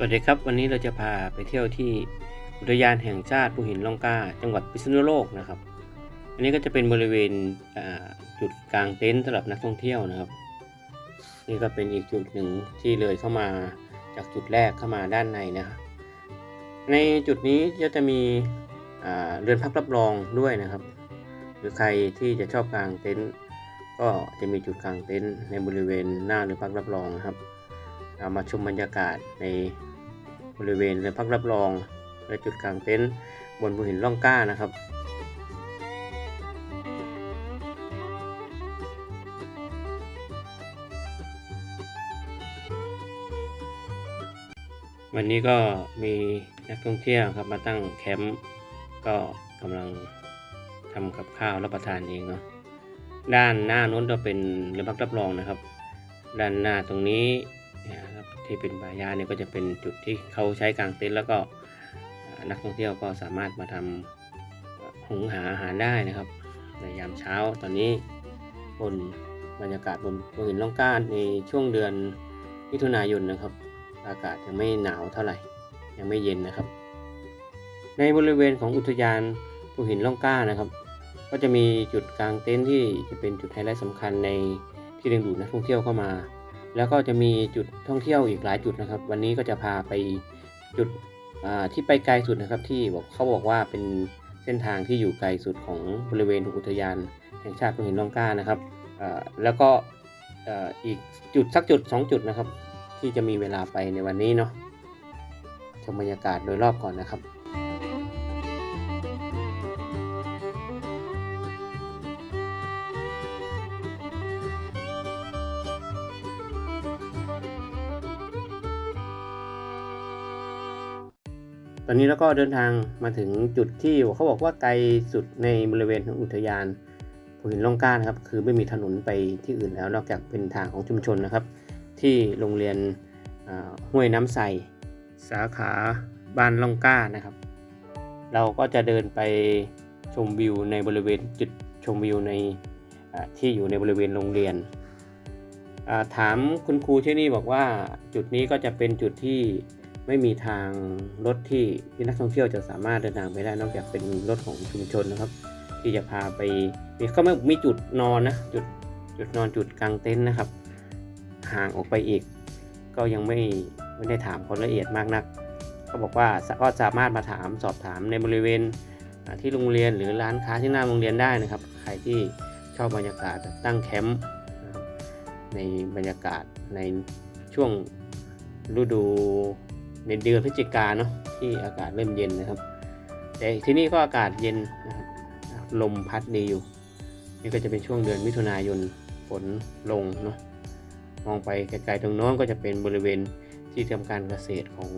สวัสดีครับ วันนี้เราจะพาไปเที่ยวที่อุทยานแห่งชาติภูหินล่องกล้าจังหวัดพิษณุโลกนะครับ อันนี้ก็จะเป็นบริเวณจุดกลางเต็นท์สำหรับนักท่องเที่ยวนะครับนี่ก็เป็นอีกจุดหนึ่งที่เลยเข้ามาจากจุดแรกเข้ามาด้านในนะครับในจุดนี้ก็จะมีเรือนพักรับรองด้วยนะครับ หรือใครที่จะชอบกางเต็นท์ก็จะมีจุดกางเต็นท์ในบริเวณหน้าเรือนพักรับรองนะครับ เรามาชมบรรยากาศในบริเวณเรือนพักรับรอง และจุดกลางเต็นท์บนภูหินล่องก้านะครับวันนี้ก็มีนักท่องเที่ยวครับมาตั้งแคมป์ก็กำลังทำกับข้าวรับประทานเองเนาะด้านหน้านู้นก็เป็นเรือนพักรับรองนะครับ ด้านหน้าตรงนี้ ที่เป็นบายาเนี่ยก็จะเป็นจุดที่เขาใช้กางเต็นท์แล้วก็นักท่องเที่ยวก็สามารถมาทำหุงหาอาหารได้นะครับ ในยามเช้าตอนนี้บนบรรยากาศบนบนหินล่องกล้าในช่วงเดือนมิถุนายนนะครับ อากาศยังไม่หนาวเท่าไหร่ ยังไม่เย็นนะครับ ในบริเวณของอุทยานภูหินล่องกล้านะครับ ก็จะมีจุดกลางเต็นท์ที่จะเป็นจุดไฮไลท์สำคัญในที่ดึงดูดนักท่องเที่ยวเข้ามา แล้วก็จะมีจุดท่องเที่ยวอีกหลายจุดนะครับ วันนี้ก็จะพาไปจุดที่ไปไกลสุดนะครับ ที่บอกเขาบอกว่าเป็นเส้นทางที่อยู่ไกลสุดของบริเวณอุทยานแห่งชาติภูหินล่องกล้านะครับแล้วก็อีกจุดสักจุดสองจุดนะครับ ที่จะมีเวลาไปในวันนี้เนาะชมบรรยากาศโดยรอบก่อนนะครับ ตอนนี้แล้วก็เดินทางมาถึงจุดที่เขาบอกว่าไกลสุดในบริเวณของอุทยานภูหินล่องก้านครับคือไม่มีถนนไปที่อื่นแล้วนอกจากเป็นทางของชุมชนนะครับ ที่โรงเรียนห้วยน้ำใสสาขาบ้านล่องก้านะครับ เราก็จะเดินไปชมวิวในบริเวณจุดชมวิวในที่อยู่ในบริเวณโรงเรียน ถามคุณครูที่นี่บอกว่าจุดนี้ก็จะเป็นจุดที่ ไม่มีทางรถที่ที่นักท่องเที่ยวจะสามารถเดินทางไปได้นอกจากเป็นรถของชุมชนนะครับ ที่จะพาไปมีก็ไม่มีจุดนอนนะจุดจุดนอนจุดกลางเต็นท์นะครับ ห่างออกไปอีก ก็ยังไม่ไม่ได้ถามคนละเอียดมากนักเขาบอกว่าก็สามารถมาถามสอบถามในบริเวณที่โรงเรียนหรือร้านค้าที่หน้าโรงเรียนได้นะครับ ใครที่ชอบบรรยากาศตั้งแคมป์ในบรรยากาศในช่วงฤดู ในเดือนพฤศจิกาเนาะที่อากาศเริ่มเย็นนะครับ แต่ที่นี่ก็อากาศเย็นนะครับลมพัดดีอยู่ นี่ก็จะเป็นช่วงเดือนมิถุนายนฝนลงเนาะมองไปไกลๆตรงโน้นก็จะเป็นบริเวณที่ทำการเกษตรของ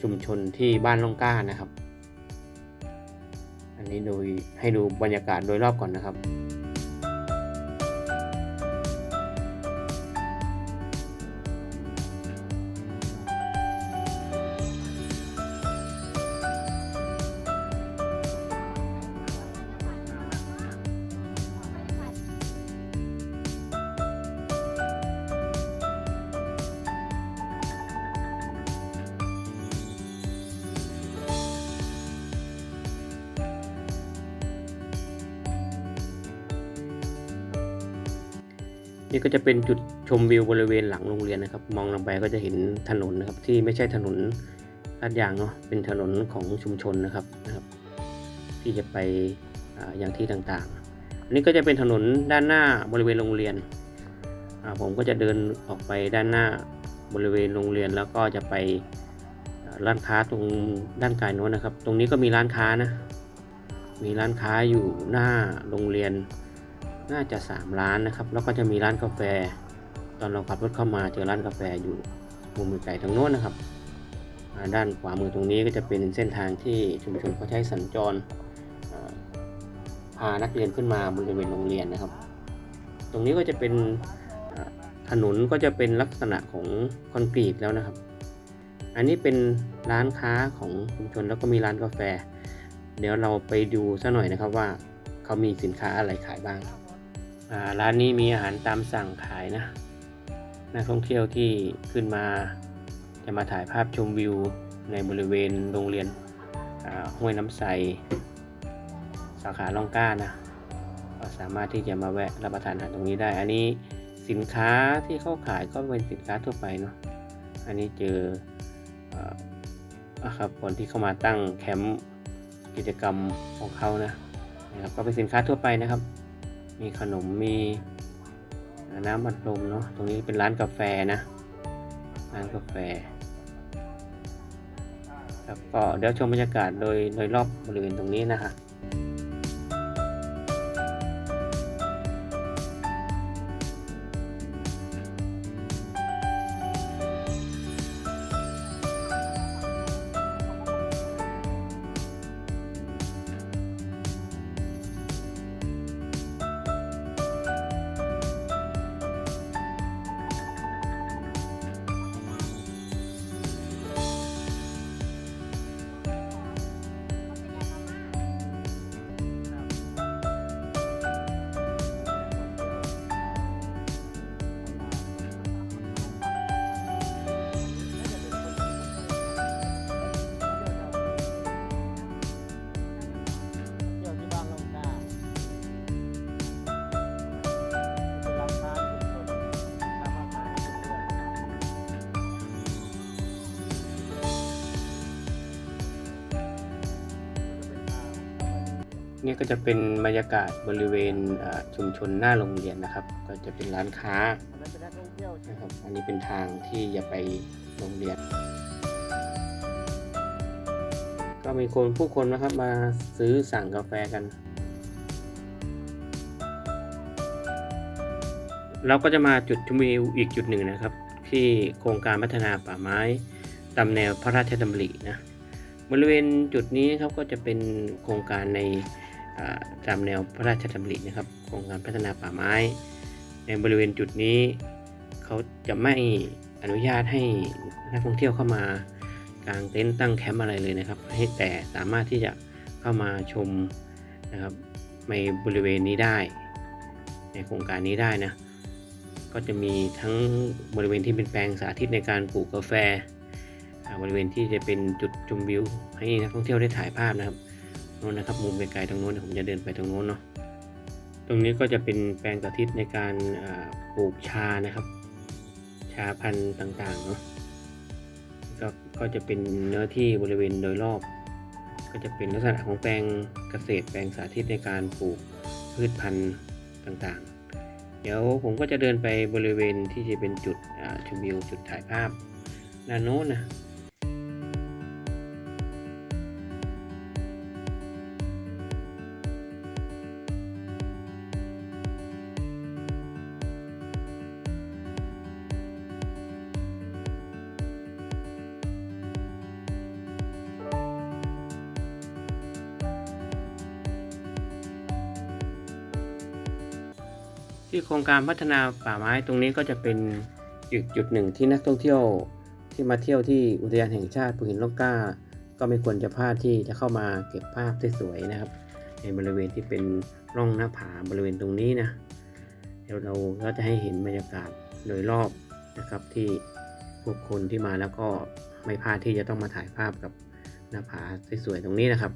ชุมชนที่บ้านล่องก้านะครับ อันนี้โดยให้ดูบรรยากาศโดยรอบก่อนนะครับ นี่ก็จะเป็นจุดชมวิวบริเวณหลังโรงเรียนนะครับ มองลงไปก็จะเห็นถนนนะครับ ที่ไม่ใช่ถนนลาดยางเนาะเป็นถนนของชุมชนนะครับนะครับ ที่จะไปออย่างที่ต่างๆ อันนี้ก็จะเป็นถนนด้านหน้าบริเวณโรงเรียน ผมก็จะเดินออกไปด้านหน้าบริเวณโรงเรียนแล้วก็จะไปร้านค้าตรงด้านไกลโน้นนะครับ ตรงนี้ก็มีร้านค้านะ มีร้านค้าอยู่หน้าโรงเรียน น่าจะ 3 ร้านนะครับ แล้วก็จะมีร้านกาแฟ ตอนเราขับรถเข้ามาเจอร้านกาแฟอยู่มุมมือไก่ทางโน้นนะครับ ด้านขวามือตรงนี้ก็จะเป็นเส้นทางที่ชุมชนเขาใช้สัญจรพานักเรียนขึ้นมาบริเวณโรงเรียนนะครับ ตรงนี้ก็จะเป็นถนนก็จะเป็นลักษณะของคอนกรีตแล้วนะครับ อันนี้เป็นร้านค้าของชุมชนแล้วก็มีร้านกาแฟ เดี๋ยวเราไปดูซะหน่อยนะครับว่าเขามีสินค้าอะไรขายบ้าง ร้านนี้มีอาหารตามสั่งขายนะนักท่องเที่ยวที่ขึ้นมาจะมาถ่ายภาพชมวิวในบริเวณโรงเรียนห้วยน้ำใส สาขาล่องก้านะก็สามารถที่จะมาแวะรับประทานอาหารตรงนี้ได้ อันนี้สินค้าที่เขาขายก็เป็นสินค้าทั่วไปเนาะ อันนี้เจออ่ออะครับคนที่เข้ามาตั้งแคมป์กิจกรรมของเขานะนะครับก็เป็นสินค้าทั่วไปนะครับ มีขนมมีน้ำบัดลมเนาะตรงนี้เป็นร้านกาแฟนะ ร้านกาแฟครับก็เดี๋ยวชมบรรยากาศโดยโดยรอบบริเวณตรงนี้นะฮะ นี่ก็จะเป็นบรรยากาศบริเวณชุมชนหน้าโรงเรียนนะครับ ก็จะเป็นร้านค้าอันนั้นเป็นนักท่องเที่ยวใช่ไหมนะครับอันนี้เป็นทางที่จะไปโรงเรียน ก็มีคนผู้คนนะครับมาซื้อสั่งกาแฟกัน เราก็จะมาจุดชมวิวอีกจุดหนึ่งนะครับ ที่โครงการพัฒนาป่าไม้ตามแนวพระราชดำรินะบริเวณจุดนี้ครับก็จะเป็นโครงการใน ตามแนวพระราชดำรินะครับโครงการพัฒนาป่าไม้ ในบริเวณจุดนี้ เขาจะไม่อนุญาตให้นักท่องเที่ยวเข้ามากางเต็นท์ตั้งแคมป์อะไรเลยนะครับ ให้แต่สามารถที่จะเข้ามาชมนะครับในบริเวณนี้ได้ ในโครงการนี้ได้นะก็จะมีทั้งบริเวณที่เป็นแปลงสาธิตในการปลูกกาแฟ บริเวณที่จะเป็นจุดชมวิว ให้นักท่องเที่ยวได้ถ่ายภาพนะครับ น้นนะครับมุมไกลๆตรงโน้นเดี๋ยผมจะเดินไปตรงโน้นเนาะตรงนี้ก็จะเป็นแปลงสาธิตในการปลูกชานะครับ ชาพันธุ์ต่างๆเนาะก็ก็จะเป็นเนื้อที่บริเวณโดยรอบ ก็จะเป็นลักษณะของแปลงเกษตร แปลงสาธิตในการปลูกพืชพันธุ์ต่างๆ เดี๋ยวผมก็จะเดินไปบริเวณที่จะเป็นจุดชมวิวจุดถ่ายภาพด้านโน้นนะ ที่โครงการพัฒนาป่าไม้ตรงนี้ก็จะเป็นจุดจุดหนึ่งที่นักท่องเที่ยวที่มาเที่ยวที่อุทยานแห่งชาติภูหินร่องกล้า ก็ไม่ควรจะพลาดที่จะเข้ามาเก็บภาพสวยๆนะครับ ในบริเวณที่เป็นร่องหน้าผาบริเวณตรงนี้นะเดี๋ยวเราก็จะให้เห็นบรรยากาศโดยรอบนะครับที่ผู้คนที่มาแล้วก็ไม่พลาดที่จะต้องมาถ่ายภาพกับหน้าผาสวยๆตรงนี้นะครับ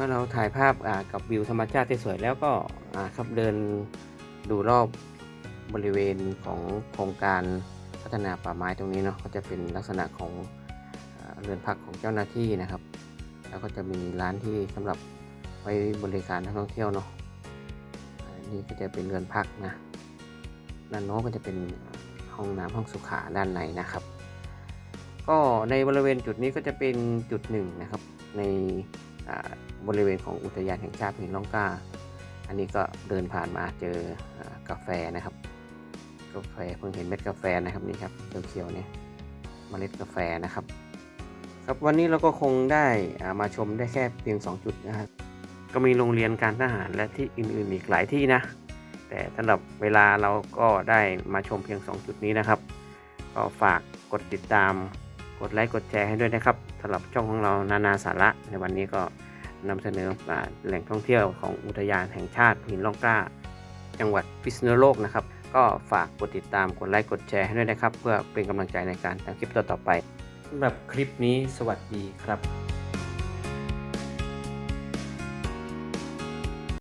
มื่อเราถ่ายภาพกับวิวธรรมชาติที่สวยแล้วก็อ่าครับเดินดูรอบบริเวณของโครงการพัฒนาป่าไม้ตรงนี้เนาะก็จะเป็นลักษณะของเรือนพักของเจ้าหน้าที่นะครับ แล้วก็จะมีร้านที่สำหรับไว้บริการนักท่องเที่ยวเนาะนนี้ก็จะเป็นเรือนพักนะด้านโน้นก็จะเป็นห้องน้ำห้องสุขาด้านในนะครับ ก็ในบริเวณจุดนี้ก็จะเป็นจุดหนึ่งนะครับในอ่า บริเวณของอุทยานแห่งชาติหินล่องกล้าอันนี้ก็เดินผ่านมาเจอกาแฟนะครับ กาแฟเพิ่งเห็นเม็ดกาแฟนะครับนี่ครับเขียวๆเนี่ยเมล็ดกาแฟนะครับ ครับวันนี้เราก็คงได้อ่ามาชมได้แค่เพียง 2 จุดนะครับก็มีโรงเรียนการทหารและที่อื่นๆอีกหลายที่นะ แต่สำหรับเวลาเราก็ได้มาชมเพียง 2 จุดนี้นะครับ ก็ฝากกดติดตามกดไลค์กดแชร์ให้ด้วยนะครับสำหรับช่องของเรานานาสาระในวันนี้ก็ นำเสนอแหล่งท่องเที่ยวของอุทยานแห่งชาติหินล่องกล้า จังหวัดพิษณุโลกนะครับ ก็ฝากกดติดตามกดไลค์กดแชร์ให้ด้วยนะครับ เพื่อเป็นกำลังใจในการทำคลิปต่อๆไปสำหรับคลิปนี้สวัสดีครับ